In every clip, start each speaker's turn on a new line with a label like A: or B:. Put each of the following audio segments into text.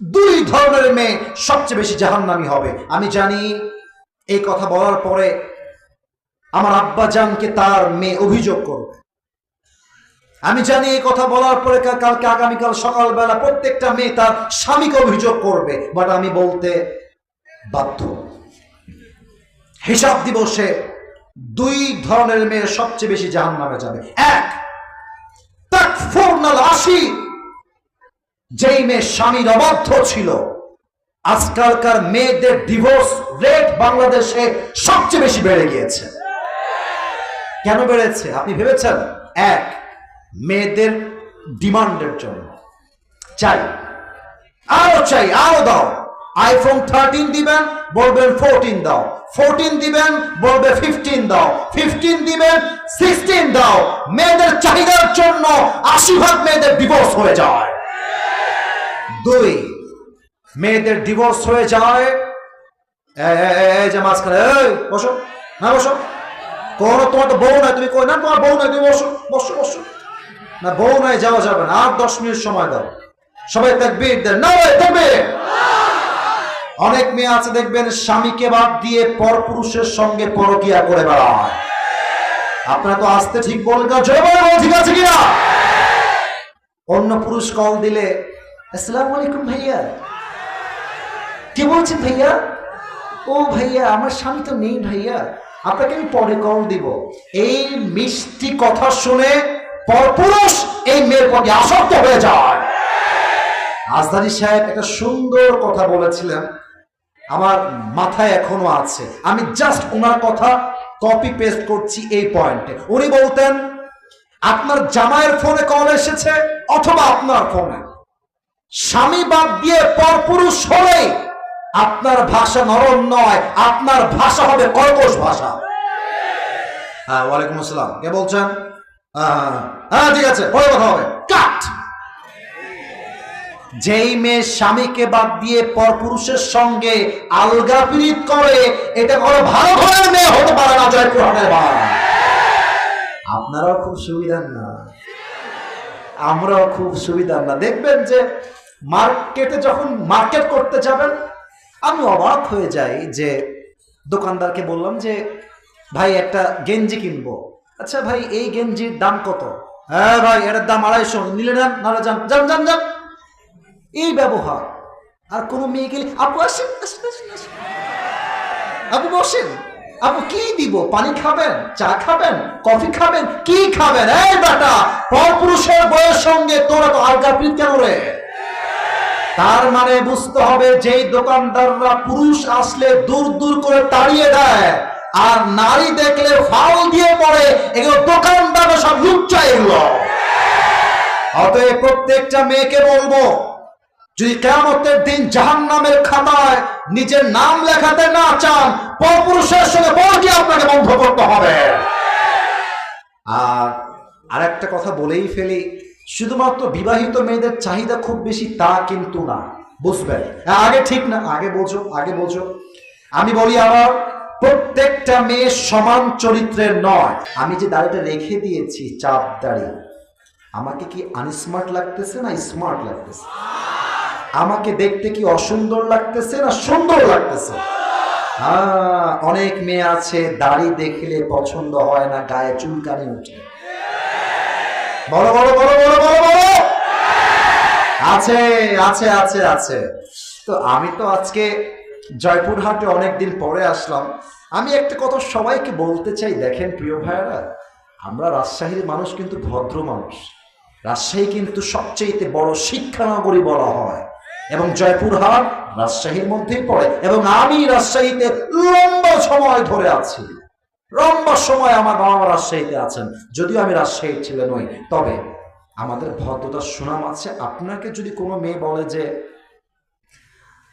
A: দুই ধরনের মেয়ে সবচেয়ে বেশি জাহান্নামি হবে। আমি জানি, এই কথা বলার পরে আমার আব্বাজানকে তার মেয়ে অভিযোগ করবে। আমি জানি এই কথা বলার পরে কালকে আগামীকাল সকালবেলা প্রত্যেকটা মেয়ে তার স্বামীকে অভিযোগ করবে, বাট আমি বলতে বাধ্য। হিসাব দিবসে দুই ধরনের মেয়ে সবচেয়ে বেশি জাহান নামে যাবে। এক তাক তাকফুরনাল আশি যেই মেয়ে স্বামীর অবাধ্য ছিল, আজকালকার মেয়েদের ডিভোর্স রেট বাংলাদেশে সবচেয়ে বেশি বেড়ে গিয়েছে। কেন বেড়েছে? আপনি ভেবেছেন? এক, মেয়েদের ডিমান্ডের জন্য। চাই। আরও চাই, আরও দাও। আইফোন থার্টিন দিবেন, বলবেন ফোরটিন দাও। ফোরটিন দিবেন, বলবে ফিফটিন দাও। ফিফটিন দিবেন সিক্সটিন দাও। মেয়েদের চাহিদার জন্য আশীর্বাদ মেয়েদের ডিভোর্স হয়ে যায়। দুই, মেয়েদের ডিভোর্স হয়ে যায়। মাঝখানে বসো। না, বসো। কোন তোমার তো বউ নাই, তুমি কই? না, তোমার বউ নাই, তুমি বসো বসো বসো। না, বউ নাই, যাওয়া যাবে না। আর দশ মিনিট সময় দাও। সবাই দেন। না অনেক মেয়ে আছে, দেখবেন, স্বামীকে বাদ দিয়ে পরপুরুষের সঙ্গে পরকিয়া করে বেড়ায়। আপনারা তো আসতে ঠিক বলেন ঠিক আছে কিনা? অন্য পুরুষ কল দিলে আসসালামু আলাইকুম ভাইয়া। কি বলছেন ভাইয়া? ও ভাইয়া, আমার স্বামী তো নেই ভাইয়া। আপনাকে আমি পরে কল দিব। এই মিষ্টি কথা শুনে পরপুরুষ এই মেয়ের প্রতি আসক্ত হয়ে যায়। আজদারি সাহেব একটা সুন্দর কথা বলেছিলেন। আমার মাথায় এখনও আছে। আমি জাস্ট ওনার কথা কপি পেস্ট করছি এই পয়েন্টে উনি বলতেন, আপনার জামাইয়ের ফোনে কল এসেছে অথবা আপনার ফোনে স্বামী বাদ দিয়ে পরপুরুষ হলে আপনার ভাষা নরম নয় আপনার ভাষা হবে কর্কশ ভাষা। হ্যাঁ ওয়ালাইকুম আসসালাম। কে বলছেন? হ্যাঁ, হ্যাঁ ঠিক আছে পরে কথা হবে। কাট যেই মেয়ে স্বামীকে বাদ দিয়ে পরপুরুষের সঙ্গে আলগা পীড়িত করে এটা কোনো ভালো ঘরের মেয়ে হতে পারে না জয়পুরহাটের ভাই আপনারাও খুব সুবিধার না। আমরাও খুব সুবিধার না। দেখবেন যে মার্কেটে যখন মার্কেট করতে যাবেন, আমি অবাক হয়ে যাই যে দোকানদারকে বললাম যে, ভাই, একটা গেঞ্জি কিনবো। আচ্ছা ভাই, এই গেঞ্জির দাম কত? হ্যাঁ ভাই এটার দাম আড়াইশো। নিলে নেন, নাহলে যান। যান যান যান। এই ব্যবহার। আর কোনো মেয়ে গেলে, আপু, আসেন আপু, বসেন। আপু, কি দিব? পানি খাবেন? চা খাবেন? কফি খাবেন? কি খাবেন? এই বেটা, পরপুরুষের বয়ের সঙ্গে তোরা তো আলগা প্রীত কেন রে? তার মানে বুঝতে হবে যেই দোকানদাররা পুরুষ আসলে দূর দূর করে তাড়িয়ে দেয়, আর নারী দেখলে ফাউল দিয়ে পড়ে, এগুলো দোকানদার সব লুচ্চা এগুলো। অতএব প্রত্যেকটা মেয়েকে বলব, যদি কেমতের দিন জাহান নামের খাতায় নিজের নাম লেখাতে না চান, পরপুরুষের সঙ্গে বলটি আপনাকে বন্ধ করতে হবে। আর আরেকটা কথা বলেই ফেলি শুধুমাত্র বিবাহিত মেয়েদের চাহিদা খুব বেশি তা কিন্তু না। বুঝবেন হ্যাঁ, আগে ঠিক না আগে বোঝো আগে বোঝো। আমি বলি আবার প্রত্যেকটা মেয়ে সমান চরিত্রের নয়। আমি যে দাড়িটা রেখে দিয়েছি চাপ দাড়ি আমাকে কি আনস্মার্ট লাগতেছে না স্মার্ট লাগতেছে? আমাকে দেখতে কি অসুন্দর লাগতেছে না সুন্দর লাগতেছে? হ্যাঁ অনেক মেয়ে আছে দাড়ি দেখলে পছন্দ হয় না গায়ে চুলকানি উঠে বড় বড় বড় বড় বড় বড় আছে আছে আছে আছে। তো আমি তো আজকে জয়পুরহাটে অনেকদিন পরে আসলাম। আমি একটা কথা সবাইকে বলতে চাই, দেখেন প্রিয় ভাইয়েরা, আমরা রাজশাহীর মানুষ কিন্তু ভদ্র মানুষ। রাজশাহী কিন্তু সবচেয়ে বড় শিক্ষানগরী বলা হয়। এবং জয়পুরহাট রাজশাহীর মধ্যেই পড়ে। এবং আমি রাজশাহীতে লম্বা সময় ধরে আছি। লম্বা সময় আমার বাবা মা রাজশাহীতে আছেন। যদিও আমি রাজশাহীর ছেলে নই, তবে আমাদের ভদ্রতার সুনাম আছে। আপনাকে যদি কোনো মেয়ে বলে যে,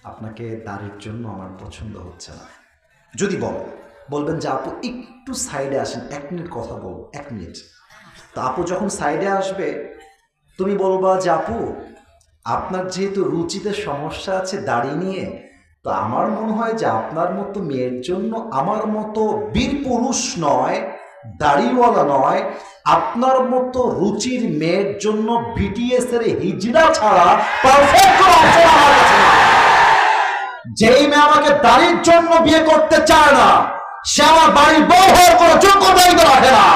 A: আপনাকে দাড়ির জন্য আমার পছন্দ হচ্ছে না, যদি বলে, বলবেন যে, আপু, একটু সাইডে আসেন, এক মিনিট কথা বলব এক মিনিট। তো আপু যখন সাইডে আসবে, তুমি বলবা যে, আপু, আপনার যেহেতু রুচিতে সমস্যা আছে দাড়ি নিয়ে তো আমার মনে হয় যে আপনার মতো মেয়ের জন্য আমার মতো বীর পুরুষ নয়, দাড়িওয়ালা নয়, আপনার মতো রুচির মেয়ের জন্য বিটিএস এর হিজড়া ছাড়া পারফেক্ট যেই মেয়ে আমাকে দাড়ির জন্য বিয়ে করতে চায় না, সে আমার বাড়ির হওয়ার কোনো যোগ্যতাই রাখে না।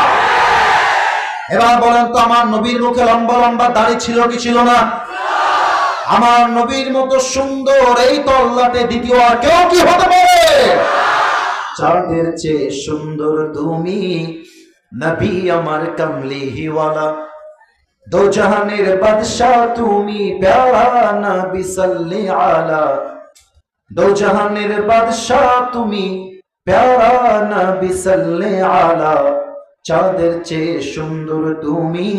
A: এবার বলেন তো আমার নবীর মুখে লম্বা লম্বা দাড়ি ছিল কি ছিল না? আমার নবীর মতো সুন্দর এই তল্লাটে দ্বিতীয় আর কেউ কি হতে পারে? চাঁদের চেয়ে সুন্দর তুমি, নবী আমার কমলি হিওয়ালা বাদশাহ তুমি প্যারা নবী সাল্লি আলা। বাদশাহ তুমি প্যারা নবী সাল্লি আলা। চাঁদের চেয়ে সুন্দর তুমি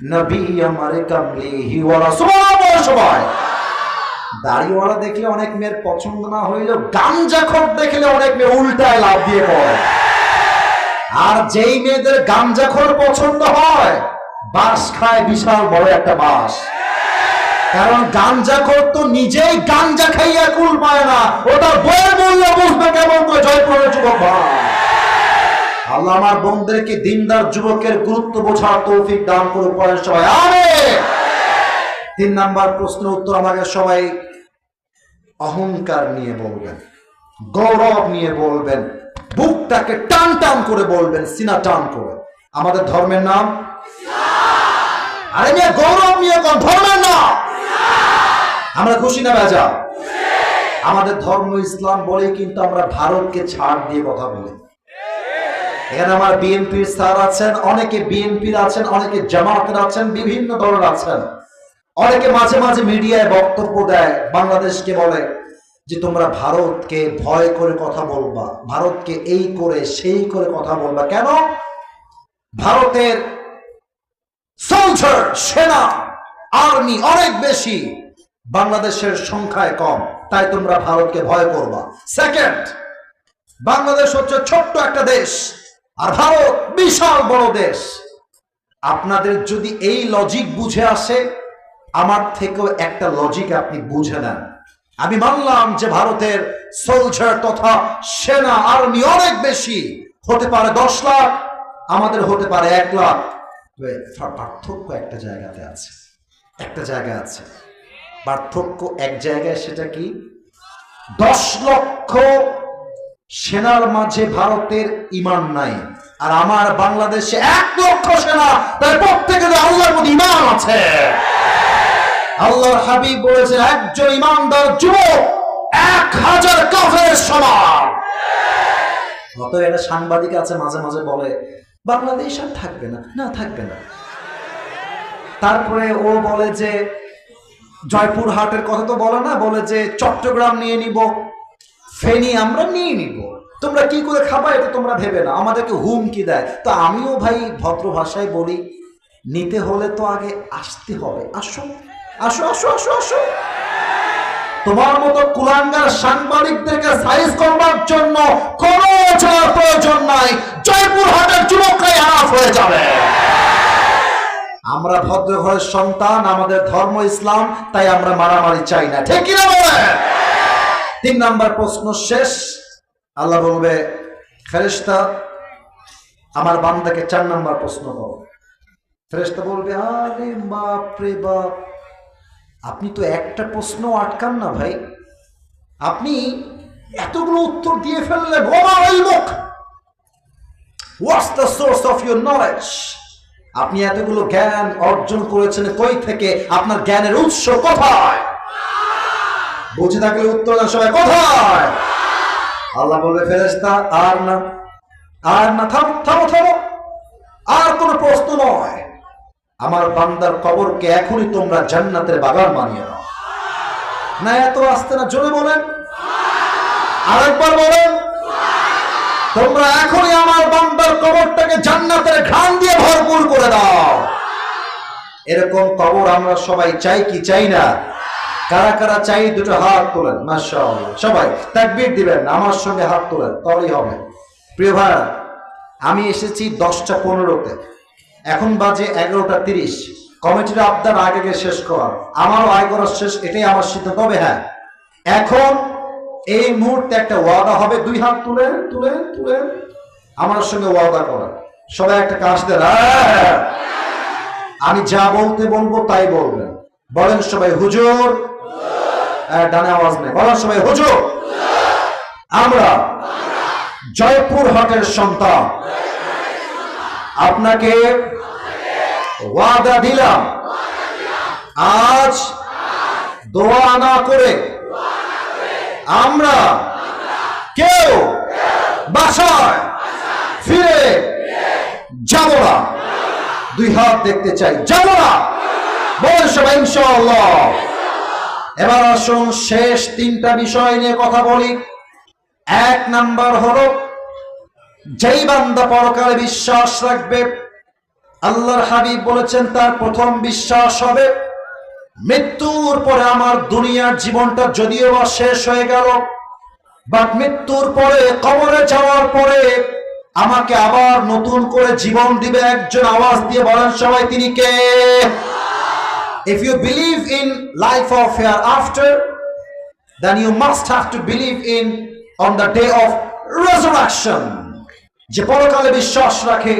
A: নবী আমার দাড়িওয়ালা দেখলে অনেক মেয়ের পছন্দ না হইলেও গাঞ্জাখোর দেখলে অনেক মেয়ে উল্টায় লাভ দিয়ে পড়ে। আর যেই মেয়েদের গাঞ্জাখোর পছন্দ হয় বাস খায় বিশাল বড় একটা বাস কারণ গাঞ্জাখোর তো নিজেই গাঞ্জা খাইয়া কুল পায় না, ওটা বইয়ের মূল্য বুঝবে কেমন জয়পুরের যুবক ভাই। আল্লাহ আমার বোনদেরকে দিনদার যুবকের গুরুত্ব বোঝার তৌফিক দান করে পড়েন সবাই। আরে তিন নাম্বার প্রশ্ন উত্তর আমাকে সবাই অহংকার নিয়ে বলবেন, গৌরব নিয়ে বলবেন, বুকটাকে টান টান করে বলবেন, সিনা টান করে। আমাদের ধর্মের নাম? আরে মেয়ে, গৌরব নিয়ে কোন ধর্মের নাম? আমরা খুশি না বেজা? আমাদের ধর্ম ইসলাম বলে কিন্তু আমরা ভারতকে ছাড় দিয়ে কথা বলি। এখানে আমার বিএনপির স্যার আছেন, অনেকে বিএনপির আছেন, অনেকে জামাতের আছেন, বিভিন্ন দলের আছেন। অনেকে মাঝে মাঝে মিডিয়ায় বক্তব্য দেয়, বাংলাদেশকে বলে যে তোমরা ভারতকে ভয় করে কথা বলবা, ভারতকে এই করে, সেই করে কথা বলবা। কেন? ভারতের সোলজার সেনা আর্মি অনেক বেশি, বাংলাদেশের সংখ্যায় কম, তাই তোমরা ভারতকে ভয় করবা। সেকেন্ড বাংলাদেশ হচ্ছে ছোট্ট একটা দেশ। আর ভারত বিশাল বড় দেশ। আপনাদের যদি এই লজিক বুঝে আসে, আমার থেকেও একটা লজিক আপনি বুঝে নেন। আমি মানলাম যে ভারতের সোলজার তথা সেনা আর্মি অনেক বেশি। হতে পারে দশ লাখ, আমাদের হতে পারে এক লাখ। পার্থক্য একটা জায়গাতে আছে। একটা জায়গা আছে। পার্থক্য এক জায়গায় সেটা কি? দশ লক্ষ সেনার মাঝে ভারতের ইমান নাই। আর আমার বাংলাদেশে এক লক্ষ সেনা তাই প্রত্যেকের আল্লাহর প্রতি ইমান আছে। আল্লাহর হাবিব বলেছেন, একজন ইমানদার যুবক এক হাজার কাফের সমান। অত একটা সাংবাদিক আছে, মাঝে মাঝে বলে, বাংলাদেশ আর থাকবে না। না, থাকবে না। তারপরে ও বলে যে জয়পুর হাটের কথা তো বলে না? বলে যে, চট্টগ্রাম নিয়ে নিব। ফেনি আমরা নিয়ে নিব। তোমরা কি করে খাবা এটা তোমরা ভেবে না আমাদেরকে হুমকি দেয়। তো আমিও ভাই ভদ্র ভাষায় বলি, নিতে হলে তো আগে আসতে হবে। আসো আসো আসো আসো আসো। তোমার মতো কুলাঙ্গার সাংবাদিকদেরকে সাইজ করবার জন্য কোনো প্রয়োজন নাই। জয়পুর হাটের যুবকরাই হাফ হয়ে যাবে। আমরা ভদ্র ঘরের সন্তান, আমাদের ধর্ম ইসলাম, তাই আমরা মারামারি চাই না। ঠিক কিনা বলে? তিন নাম্বার প্রশ্ন শেষ। আল্লাহ বলবে, ফেরেশতা, আমার বান্দাকে চার নাম্বার প্রশ্ন করো ফেরেশতা বলবে, আরে বাপ রে বাপ, আপনি তো একটা প্রশ্ন আটকান না ভাই। আপনি এতগুলো উত্তর দিয়ে ফেললেন what's the source of your knowledge আপনি এতগুলো জ্ঞান অর্জন করেছেন কই থেকে? আপনার জ্ঞানের উৎস কোথায়? বুঝে থাকলে উত্তর দেন সবাই, কোথায়? আল্লাহ বলবে ফেরেস্তা আর না আর না, থাম, থামো থামো। আর কোনো প্রশ্ন নয়। আমার বান্দার কবরকে এখনই তোমরা জান্নাতের বাগান বানিয়ে দাও। না, এত আসতে না, জোরে বলেন। আরেকবার বলেন। তোমরা এখনই আমার বান্দার কবরটাকে জান্নাতের ঘাম দিয়ে ভরপুর করে দাও। এরকম কবর আমরা সবাই চাই কি চাই না? কারা কারা চাই দুটো হাত তোলেন, মাশাআল্লাহ। সবাই তাকবীর দিবেন, আমার সঙ্গে হাত তোলেন, তবেই হবে। প্রিয় ভাইরা আমি এসেছি দশটা পনেরোতে। এখন বাজে এগারোটা তিরিশ। কমিটির আবদার আগে আগে শেষ করার। আমারও আয় করার শেষ, এটাই আমার সিদ্ধান্ত। তবে হ্যাঁ এখন এই মুহূর্তে একটা ওয়াদা হবে। দুই হাত তুলেন তুলেন তুলেন। আমার সঙ্গে ওয়াদা করা সবাই একটা কাজ দেন। হ্যাঁ। আমি যা বলতে বলব তাই বলবেন। বলেন সবাই, হুজুর ডানে আওয়াজ নেই। বলার সময়, হুজুর, আমরা জয়পুর হাটের সন্তান। আপনাকে ওয়াদা দিলাম। আজ দোয়া না করে আমরা কেউ বাসায় ফিরে যাব না। দুই হাত দেখতে চাই। যাব না। বল সবাই, ইনশাআল্লাহ। এবার আসুন শেষ তিনটা বিষয় নিয়ে কথা বলি। এক নাম্বার হলো, যেই বান্দা পরকালে বিশ্বাস রাখবে, আল্লাহর হাবিব বলেছেন তার প্রথম বিশ্বাস হবে, মৃত্যুর পরে আমার দুনিয়ার জীবনটা যদিও বা শেষ হয়ে গেল বাট মৃত্যুর পরে, কবরে যাওয়ার পরে আমাকে আবার নতুন করে জীবন দিবে একজন আওয়াজ দিয়ে বলেন সবাই, তিনি কে? If you believe in life of hereafter, then you must have to believe in on the day of resurrection. যে পরকালে বিশ্বাস রাখে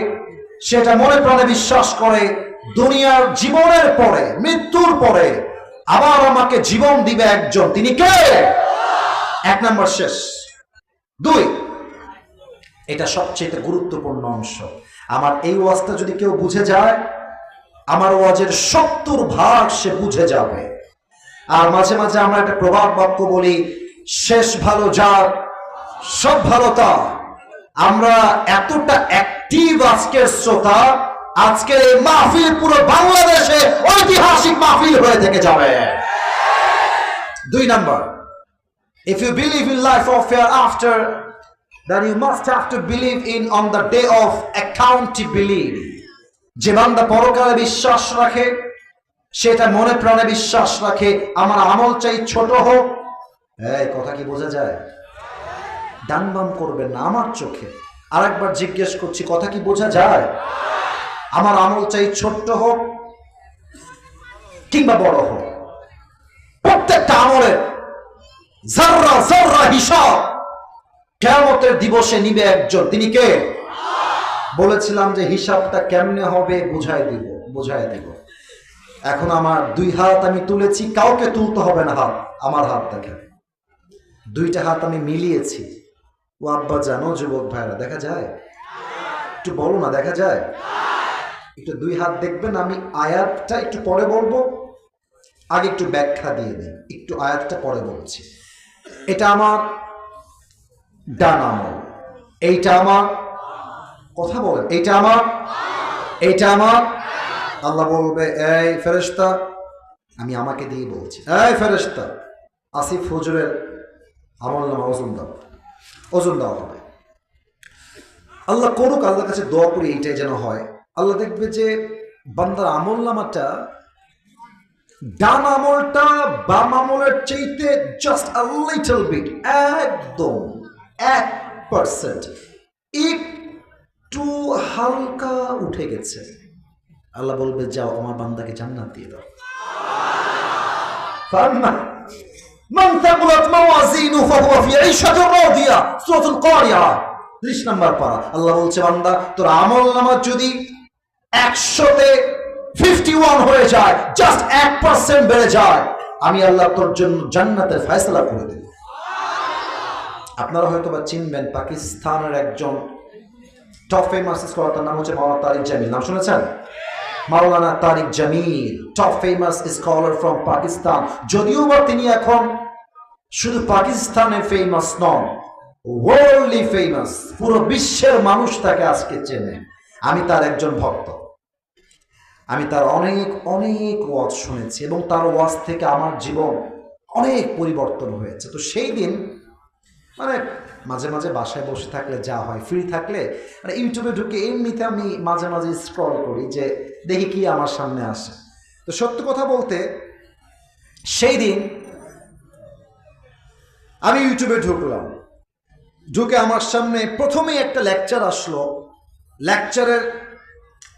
A: সেটা মনে প্রাণে বিশ্বাস করে দুনিয়ার জীবনের পরে মৃত্যুর পরে আবার আমাকে জীবন দিবে একজন। তিনি কে? এক নম্বর শেষ। দুই এটা সবচেয়ে গুরুত্বপূর্ণ অংশ। আমার এই ওয়াজটা যদি কেউ বুঝে যায় আমার ওয়াজের সত্তর ভাগ সে বুঝে যাবে। আর মাঝে মাঝে আমরা একটা প্রভাব বাক্য বলি শেষ ভালো যার সব ভালো তা আমরা এতটা অ্যাক্টিভ আজকের শ্রোতা আজকের এই মাহফিল পুরো বাংলাদেশে ঐতিহাসিক মাহফিল হয়ে থেকে যাবে। দুই number If you believe in life of hereafter, then you must have to believe in on the day of accountability. যে বান্দা পরকালে বিশ্বাস রাখে সেটা মনে প্রাণে বিশ্বাস রাখে, আমার আমল চাই ছোট হোক। এই, কথা কি বোঝা যায়? ডান বাম করবেন না, আমার চোখে। আরেকবার জিজ্ঞেস করছি, কথা কি বোঝা যায়? আমার আমল চাই ছোট্ট হোক কিংবা বড় হোক। প্রত্যেকটা আমলের জাররা জাররা হিসাব কেমতের দিবসে নিবে একজন। তিনি কে? বলেছিলাম যে হিসাবটা কেমনে হবে বুঝাই দিব বুঝাই দিব। এখন আমার দুই হাত আমি তুলেছি, কাউকে তুলতে হবে না হাত, আমার হাত দেখে দুইটা হাত আমি মিলিয়েছি। ও আব্বা জানো, যুবক ভাইরা দেখা যায়? একটু বলো না, দেখা যায়? একটু দুই হাত দেখবেন, আমি আয়াতটা একটু পরে বলব। আগে একটু ব্যাখ্যা দিয়ে দিই, একটু আয়াতটা পরে বলছি। এটা আমার ডান আমল, এইটা আমার কথা বলেন। এইটা আমার? এইটা আমার? আল্লাহ বলবে, এই ফেরেশতা, আমি আমাকে দিয়ে বলছি। এই ফেরেশতা, আসিফ হুজুরের আমল নামা, ওজন দাও। ওজন দেওয়া হবে। আল্লাহ করুক, আল্লাহর কাছে দোয়া করি এইটাই যেন হয়। আল্লাহ দেখবে যে বান্দার আমল নামাটা, ডান আমলটা, বাম আমলের চাইতে জাস্ট আ লিটল বিট একদম, এক পার্সেন্ট একটু হালকা উঠে গেছে আল্লাহ বলবে যাও আমার বান্দাকে জান্নাত দিয়ে দাও فأما من ثقلت موازينه فهو في عيشة راضية سورة القارعة ত্রিশ নাম্বার পারা আল্লাহ বলছে বান্দা তোর আমল নামা যদি একশোতে ফিফটি ওয়ান হয়ে যায় জাস্ট এক পার্সেন্ট বেড়ে যায় আমি আল্লাহ তোর জন্য জান্নাতের ফয়সলা করে দেব আপনারা হয়তো বা চিনবেন পাকিস্তানের একজন টপ ফেমাস স্কলার তার নাম হচ্ছে মাওলানা তারিক জামিল। নাম শুনেছেন? Maulana Tariq Jamil. Top famous scholar from Pakistan যদিও বা তিনি এখন শুধু পাকিস্তানে ফেমাস নন ওয়ার্ল্ডলি ফেমাস পুরো বিশ্বের মানুষ তাকে আজকে চেনে। আমি তার একজন ভক্ত। আমি তার অনেক অনেক ওয়াজ শুনেছি এবং তার ওয়াজ থেকে আমার জীবন অনেক পরিবর্তন হয়েছে। তো সেই দিন মানে মাঝে মাঝে বাসায় বসে থাকলে যা হয় ফ্রি থাকলে মানে ইউটিউবে ঢুকে এমনিতে আমি মাঝে মাঝে স্ক্রল করি যে দেখি কি আমার সামনে আসে। তো সত্য কথা বলতে, সেই দিন আমি ইউটিউবে ঢুকলাম। ঢুকে আমার সামনে প্রথমেই একটা লেকচার আসলো। লেকচারের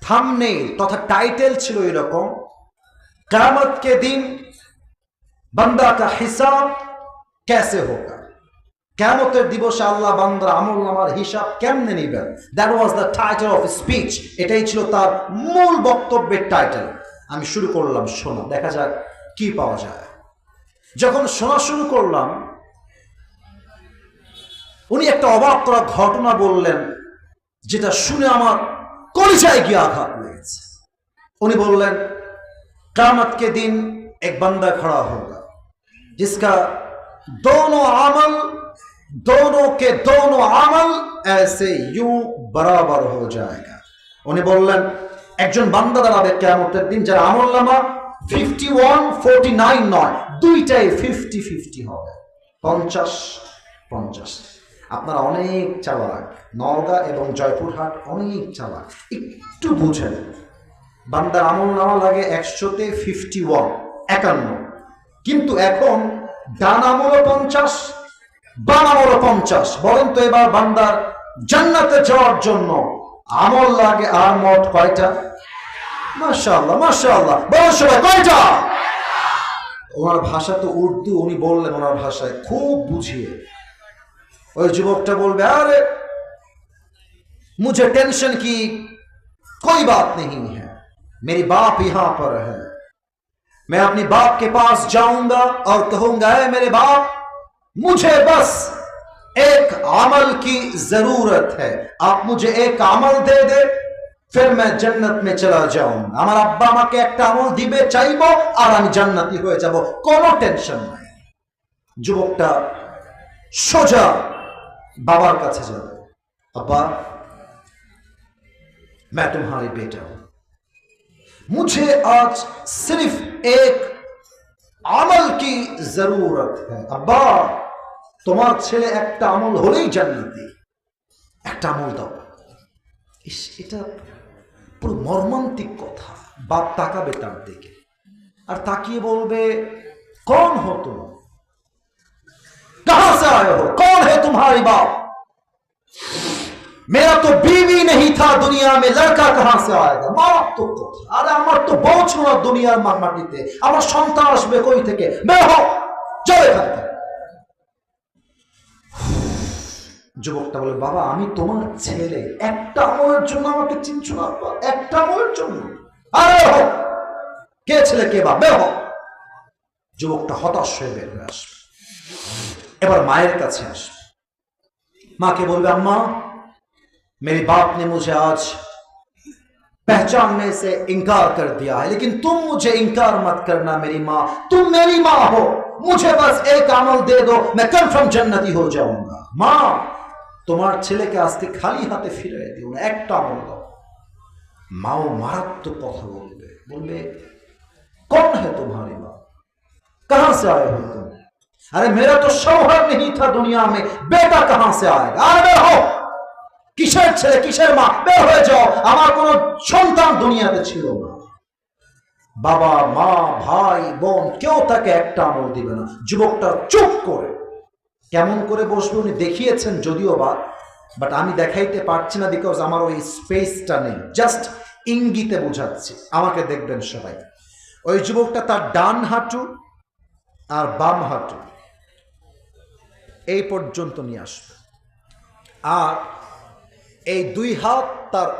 A: থাম নেই তথা টাইটেল ছিল এরকম কামতকে দিন বন্দাকা হিসাব কেসে হোক। কেমতের দিবসে আল্লাহ বান্দা আমল নামার হিসাব কেমনে নিবেন? That was the title of speech এটাই ছিল তার মূল বক্তব্যের টাইটেল আমি শুরু করলাম, শোনা, দেখা যাক কি পাওয়া যায়। যখন শোনা শুরু করলাম, উনি একটা অবাক করা ঘটনা বললেন, যেটা শুনে আমার কলিজায় গিয়ে আঘাত লেগেছে। উনি বললেন কামতকে দিন এক বান্দা খড়া হল জিসকা দোনো আমল दोनों के दोनों अमल ऐसे यूं बराबर हो जाएगा উনি বললেন একজন বান্দা দাঁড়াবে কেমতের দিন যার আমল নামা ফিফটি ওয়ান ফোরটি নাইন নয় দুইটাই ফিফটি ফিফটি হবে পঞ্চাশ পঞ্চাশ আপনারা অনেক চালাক নওগাঁ এবং জয়পুরহাট অনেক চালাক একটু বুঝেন বান্দার আমল নামা লাগে একশোতে ফিফটি ওয়ান একান্ন কিন্তু এখন ডান আমলও পঞ্চাশ বাম আমলও পঞ্চাশ বলেন তো এবার বান্দার জান্নাতে যাওয়ার জন্য আমল লাগে আর মোট কয়টা মাশাআল্লাহ মাশাআল্লাহ বলেন সবাই কয়টা ওনার ভাষা তো উর্দু উনি বললেন ওনার ভাষায় খুব বুঝিয়ে ওই যুবকটা বলবে আরে मुझे टेंशन की कोई बात नहीं है मेरी बाप यहां पर है मैं अपने बाप के पास जाऊंगा और कहूंगा है मेरे बाप मुझे बस एक अमल की जरूरत है आप मुझे एक अमल दे दे फिर मैं जन्नत में चला जाऊंगा আমার আব্বা আমাকে একটা আমল দিবে চাইবো আর আমি জান্নাতি হয়ে যাব কোনো টেনশন নাই যুবকটা সোজা বাবার কাছে যাবে আব্বা मैं तुम्हारी बेटा हूं मुझे आज सिर्फ एक আমল কি জরুরত হ্যাঁ। আব্বা, তোমার ছেলে একটা আমল হলেই জান্নাতি। একটা আমল দাও। ইস, এটা পুরো মর্মান্তিক কথা। বাপ তাকাবে তার দিকে। আর তাকিয়ে বলবে, কন হতো কন হে তোমার বাপ? মেরা তো বিবি নেই থা দুনিয়া মে লড়কা কাহা সে আয়েগা মারাত্মক কথা আরে আমার তো বউ ছিল না দুনিয়ার মাটিতে আমার সন্তান আসবে কই থেকে বের হও চলে থাকতে যুবকটা বলে বাবা আমি তোমার ছেলে। একটা আমলের জন্য আমাকে চিনছো না বাবা? একটা আমলের জন্য। আরে হোক কে ছেলে, কে বা বের হ যুবকটা হতাশ হয়ে বের হয়ে আসবে। এবার মায়ের কাছে আসবে। মাকে বলবে, আম্মা मेरे बाप ने मुझे आज पहचानने से इनकार कर दिया है लेकिन तुम मुझे इनकार मत करना मेरी माँ तुम मेरी माँ हो मुझे बस एक अमल दे दो मैं कन्फर्म जन्नती हो जाऊंगा माँ তোমার ছেলেকে আজকে খালি হাতে ফিরে দিও না একটা আমল দাও মাও মারাত্মক কথা বলবে বলবে कौन है तुम्हारी माँ कहां से आए हो तुम अरे मेरा तो शौहर नहीं था दुनिया में बेटा कहां से आएगा अरे हो কিসের ছেলে, কিসের মা? বের হয়ে যাও। আমার কোনো সন্তান দুনিয়াতে ছিল না। বাবা, মা, ভাই, বোন, কেউ তাকে একটা আমল দিবে না। যুবকটা চুপ করে। কেমন করে বসবে উনি দেখিয়েছেন যদিও বা বাট আমি দেখাইতে পারছি না বিকজ আমার ওই স্পেসটা নেই। জাস্ট ইঙ্গিতে বোঝাচ্ছি। আমাকে দেখবেন সবাই। ওই যুবকটা তার ডান হাঁটু আর বাম হাঁটু। এই পর্যন্ত নিয়ে আসবে। আর এই দুই হাত তার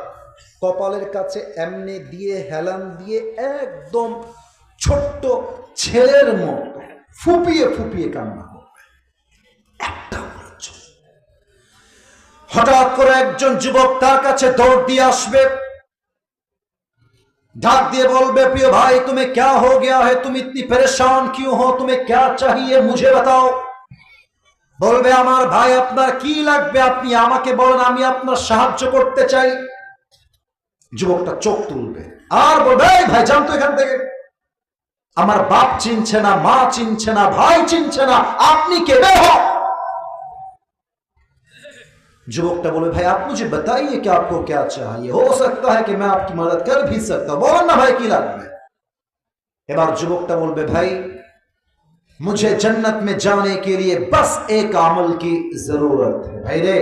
A: কপালের কাছে এমনি দিয়ে, হেলান দিয়ে একদম ছোট্ট ছেলের মতো ফুপিয়ে ফুপিয়ে কান্না হঠাৎ করে একজন যুবক তার কাছে দৌড় দিয়ে আসবে। ডাক দিয়ে বলবে, প্রিয় ভাই, তুমি ক্যা হো গিয়া হে? তুমি ইতনি পরেশান কিউ হো? তুমি ক্যা চাহিয়ে মুঝে বাতাও? বলবে আমার ভাই আপনার কি লাগবে আপনি আমাকে বলেন আমি আপনার সাহায্য করতে চাই যুবকটা চোখ তুলবে আর বলবে "এই ভাই জান তো এখান থেকে আমার বাপ চিনছে না মা চিনছে না ভাই চিনছে না আপনি কে বে हो যুবকটা বলে ভাই आप मुझे बताइए कि आपको क्या चाहिए हो सकता है कि मैं आपकी मदद कर भी सकता हूं বলেন না ভাই কি লাগবে এবার যুবকটা বলবে ভাই मुझे जन्नत में जाने के लिए बस एक अमल की जरूरत है भाई रे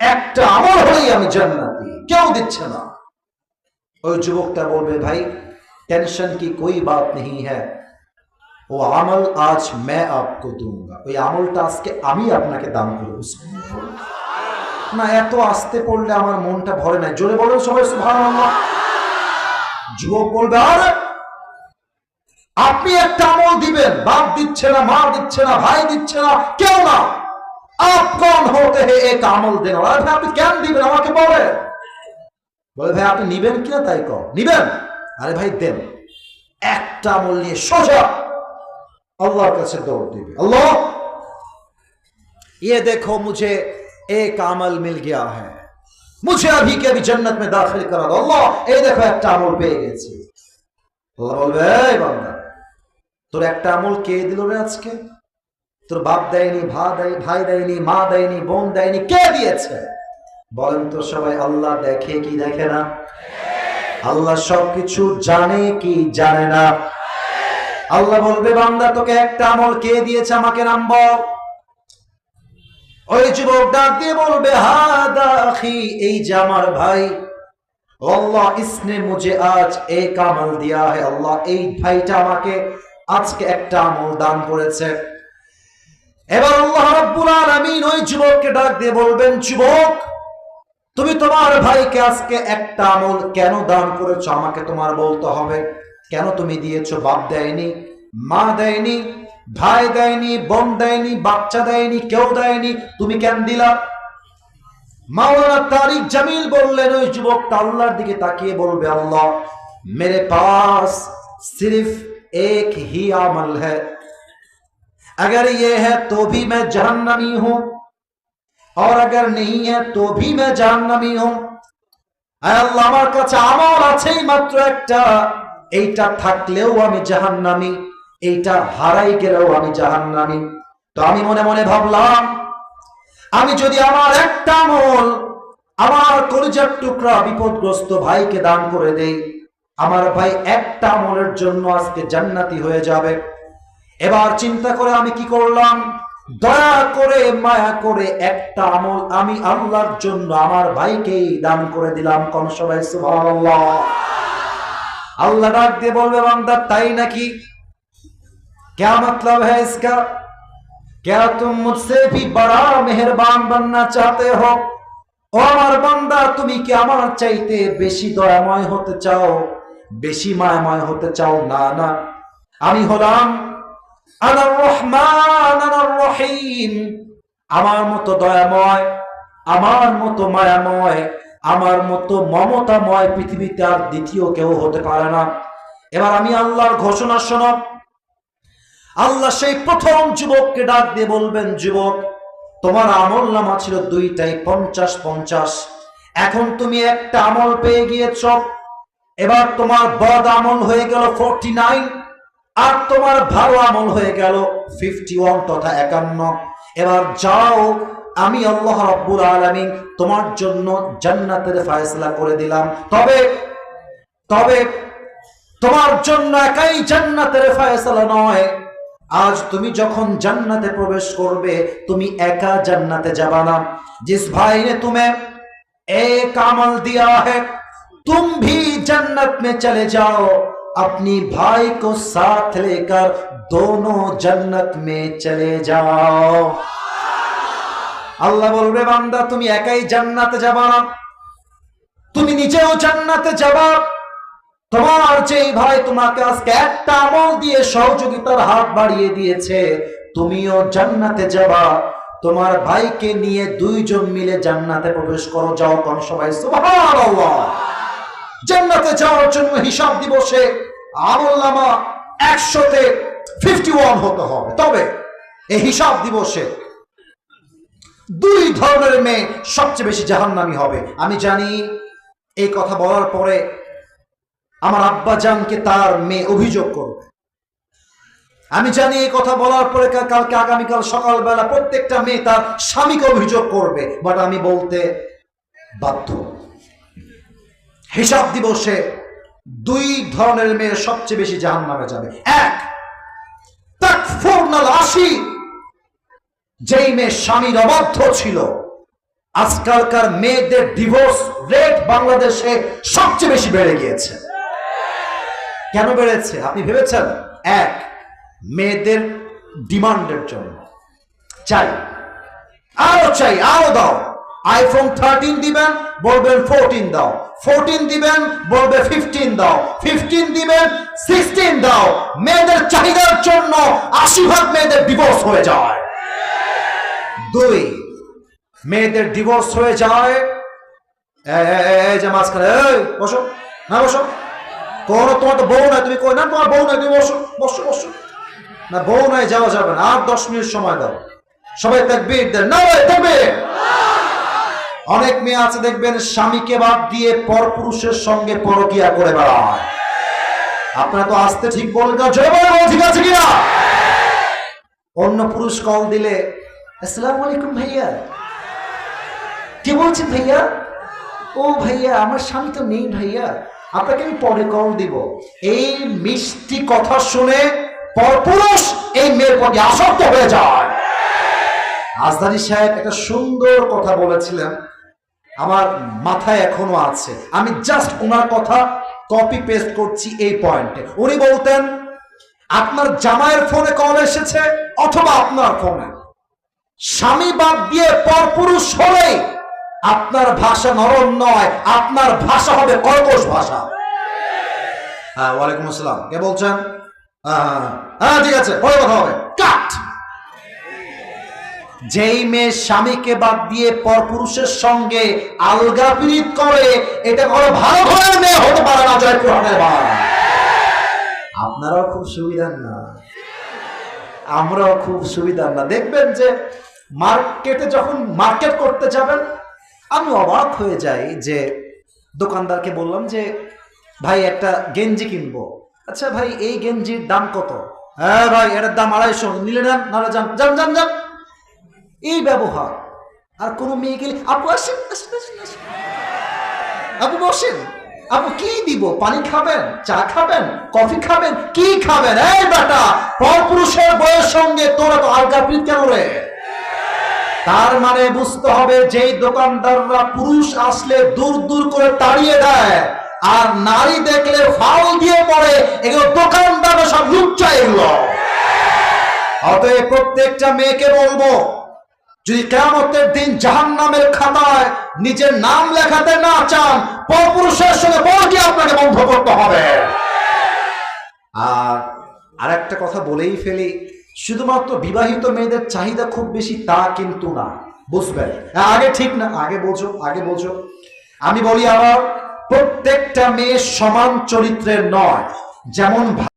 A: একটা আমল হলেই আমি জান্নাতি কেউ দিচ্ছে না ওই যুবকটা বলবে ভাই टेंशन की कोई बात नहीं है वो अमल आज मैं आपको दूंगा ওই আমলটা আজকে আমি আপনাকে দান করব না এত আসতে পড়লে আমার মনটা ভরে না জোরে বলেন সবাই সুবহানাল্লাহ যুবক বলবে আরে আপনি একটা আমল দিবেন, বাপ দিচ্ছে না, মা দিচ্ছে না, ভাই দিচ্ছে না, কেউ না। আপ কম হতে হে এক আমল দেন। আপনি কেন দিবেন, আমাকে বলে বলে, ভাই, আপনি নিবেন কিনা তাই কম নিবেন। আরে ভাই, দেন। একটা আমল নিয়ে সোজা আল্লাহর কাছে দৌড় দিবে। আল্লাহ! ইয়ে দেখো, মুঝে এক আমল মিল গিয়া হ্যাঁ। মুঝে আভি কে জন্নত মে দাখিল दाखिल करा दो अल्लाह একটা আমল পেয়ে গেছি। আল্লাহ বলবে, এই বান্দা তোর একটা আমল কে দিল রে আজকে? তোর বাপ দেয়নি, ভা দেয় ভাই দেয়নি, মা দেয়নি, বোন দেয়নি, কে দিয়েছে? বলেন তো সবাই, আল্লাহ দেখে কি দেখে না? আল্লাহ সবকিছু জানে কি জানে না? আল্লাহ বলবে, বান্দা, তোকে একটা আমল কে দিয়েছে আমাকে নাম বল। ওই যুবক ডাক দিয়ে বলবে হাদা আখি এই যে আমার ভাই। আল্লাহ, ইসনে মুঝে আজ এক আমল দিয়া है আল্লাহ, এই ভাইটা আমাকে আজকে একটা আমল দান করেছে এবার আল্লাহ রাব্বুল আলামিন ওই যুবককে ডাক দিয়ে বলবেন, যুবক, তুমি তোমার ভাইকে আজকে একটা আমল কেন দান করেছ? আমাকে তোমার বলতে হবে। কেন তুমি দিয়েছ? বাপ দেয়নি, মা দেয়নি, ভাই দেয়নি, বোন দেয়নি, বাচ্চা দেয়নি, কেউ দেয়নি। তুমি কেন দিলা? মাওলানা তারিক জামিল বললেন, ওই যুবকটা আল্লাহর দিকে তাকিয়ে বলবে, আল্লাহ, মেরে পাস, সিরিফ एक ही अमल है अगर ये है तो भी मैं जहन्नमी हूं और अगर नहीं है तो भी मैं जहन्नमी हूं আয় আল্লাহ আমার কাছে আমল আছেই মাত্র একটা এইটা থাকলেও আমি জাহান্নামি এইটা হারাই গেলেও আমি জাহান্নামি তো আমি মনে মনে ভাবলাম আমি যদি আমার একটা আমল আমার কলিজার টুকরা বিপদগ্রস্ত ভাইকে দান করে দেই আমার ভাই একটা আমলের জন্য আজকে জান্নাতি হয়ে যাবে এবার চিন্তা করে আমি কি করলাম দয়া করে মায়া করে একটা আমল আমি আল্লাহর জন্য আমার ভাইকেই দান করে দিলাম কোন সবাই সুবহানাল্লাহ আল্লাহ ডাক দিয়ে বলবে বান্দা তাই নাকি क्या मतलब है इसका क्या तुम मुझसे भी बड़ा मेहरबान बनना चाहते हो ও আমার বান্দা তুমি কি আমার চাইতে বেশি দয়াময় হতে চাও বেশি মায়াময় হতে চাও? না না। আমি হলাম আনার রহমান, আনার রহিম। আমার মতো দয়াময়, আমার মতো মায়াময়, আমার মতো মমতাময় পৃথিবীতে আর দ্বিতীয় কেউ হতে পারে না। এবার আমি আল্লাহর ঘোষণা শোনো। আল্লাহ সেই প্রথম যুবককে ডাক দিয়ে বলবেন, যুবক, তোমার আমল নামা ছিল দুইটাই, পঞ্চাশ পঞ্চাশ। এখন তুমি একটা আমল পেয়ে গিয়েছ। এবার তোমার বদ আমল হয়ে গেল ফোরটি নাইন আর তোমার ভালো আমল হয়ে গেল ফিফটি ওয়ান তথা একান্ন। এবার যাও, আমি আল্লাহ রব্বুল আলমী তোমার জন্য জান্নাতের ফায়সলা করে দিলাম। তবে তবে তোমার জন্য একাই জান্নাতের ফায়সলা নয়। আজ তুমি যখন জান্নাতে প্রবেশ করবে, তুমি একা জান্নাতে যাবা না। জিস ভাই তুমি এক আমল দিয়া হে, তুম ভি जन्नत में चले जाओ अपनी भाई को साथ लेकर दोनों जन्नत में चले जाओ আল্লাহ বলবে বান্দা তুমি একাই জান্নাতে যাবা না তুমি নিজেও জান্নাতে যাবা তোমার যেই ভাই তোমাকে আজকে একটা আমল দিয়ে সহযোগিতার হাত বাড়িয়ে দিয়েছে তুমিও জান্নাতে যাবা তোমার ভাইকে নিয়ে দুইজন মিলে জান্নাতে প্রবেশ করো যাও কোন সবাই সুবহানাল্লাহ জান্নাতে যাওয়ার জন্য হিসাব দিবসে আমল নামা একশোতে ফিফটি ওয়ান হতে হবে। তবে এই হিসাব দিবসে দুই ধরনের মেয়ে সবচেয়ে বেশি জাহান্নামি হবে। আমি জানি এই কথা বলার পরে আমার আব্বা জানকে তার মেয়ে অভিযোগ করবে। আমি জানি এই কথা বলার পরে কালকে আগামীকাল সকালবেলা প্রত্যেকটা মেয়ে তার স্বামীকে অভিযোগ করবে, বাট আমি বলতে বাধ্য। হিসাব দিবসে দুই ধরনের মেয়ে সবচেয়ে বেশি জাহান নামে যাবে। এক আশি। যেই মেয়ে স্বামীর অবাধ্য ছিল, আজকালকার মেয়েদের ডিভোর্স রেট বাংলাদেশে সবচেয়ে বেশি বেড়ে গিয়েছে। কেন বেড়েছে? আপনি ভেবেছেন? এক, মেয়েদের ডিমান্ডের জন্য। চাই, আরও চাই, আরও দাও। আইফোন থার্টিন দিবেন, বলবেন ফোরটিন দাও। ফোরটিন দিবেন, বলবে ফিফটিন দাও। ফিফটিন দিবেন, সিক্সটিন দাও। মেয়েদের চাহিদার জন্য আশি ভাগ মেয়েদের ডিভোর্স হয়ে যায়। দুই, মেয়েদের ডিভোর্স হয়ে যায়। যে মাঝখানে বসো। না, বসো। কোন তোমার তো বউ নাই, তুমি কই? না, তোমার বউ নাই, তুমি বসো বসো বসো। না, বউ নাই, যাওয়া যাবে না। আর দশ মিনিট সময় দাও। সবাই তাকবীর দেন। না তাকবীর। অনেক মেয়ে আছে দেখবেন স্বামীকে বাদ দিয়ে পরপুরুষের সঙ্গে পরকিয়া করে বেড়ায়। আপনারা তো আসতে ঠিক বলেন না জয় বলে বলো, ঠিক আছে কিনা? অন্য পুরুষ কল দিলে আসসালাম আলাইকুম ভাইয়া। কি বলছেন ভাইয়া? ও ভাইয়া আমার স্বামী তো নেই ভাইয়া। আপনাকে আমি পরে কল দিব। এই মিষ্টি কথা শুনে পরপুরুষ এই মেয়ের প্রতি আসক্ত হয়ে যায়। আজদারি সাহেব একটা সুন্দর কথা বলেছিলেন। আমার মাথায় এখনও আছে। আমি জাস্ট ওনার কথা কপি পেস্ট করছি এই পয়েন্টে উনি বলতেন আপনার জামাইয়ের ফোনে কল এসেছে অথবা আপনার ফোনে স্বামী বাদ দিয়ে পরপুরুষ হলে আপনার ভাষা নরম নয় আপনার ভাষা হবে কর্কশ ভাষা। হ্যাঁ ওয়ালাইকুম আসসালাম। কে বলছেন? হ্যাঁ, ঠিক আছে পরে কথা হবে। কাট যেই মেয়ে স্বামীকে বাদ দিয়ে পরপুরুষের সঙ্গে আলগা পীড়িত করে, এটা কোনো ভালো ঘরের মেয়ে হতে পারে না জয়পুর হাটের বাবা। আপনারাও খুব সুবিধার না। আমরাও খুব সুবিধার না। দেখবেন যে মার্কেটে যখন মার্কেট করতে যাবেন, আমি অবাক হয়ে যাই যে দোকানদারকে বললাম যে, ভাই, একটা গেঞ্জি কিনবো। আচ্ছা ভাই, এই গেঞ্জির দাম কত? হ্যাঁ ভাই, এটার দাম আড়াইশো। নিলে নেন, নাহলে যান। যান যান যান। এই ব্যবহার। আর কোনো মেয়ে গেলে, আপু, আসেন। আপু, বসেন। আপু, কি দিব? পানি খাবেন? চা খাবেন? কফি খাবেন? কি খাবেন? এই বেটা, পরপুরুষের বয়ের সঙ্গে তোরা তো আলগা পিট কেন রে? তার মানে বুঝতে হবে, যেই দোকানদাররা পুরুষ আসলে দূর দূর করে তাড়িয়ে দেয়, আর নারী দেখলে ফাউল দিয়ে পড়ে, এগুলো দোকানদার সব লুচ্চা এগুলো। অতএব প্রত্যেকটা মেয়েকে বলব যদি কেমতের দিন জাহান নামের খাতায় নিজের নাম লেখাতে না চান পরপুরুষের সঙ্গে বলকে আপনাকে বন্ধ করতে হবে। আর আরেকটা কথা বলেই ফেলি শুধুমাত্র বিবাহিত মেয়েদের চাহিদা খুব বেশি তা কিন্তু না বুঝবেন? হ্যাঁ, আগে ঠিক না আগে বোঝো আগে বোঝো। আমি বলি আবার প্রত্যেকটা মেয়ে সমান চরিত্রের নয় যেমন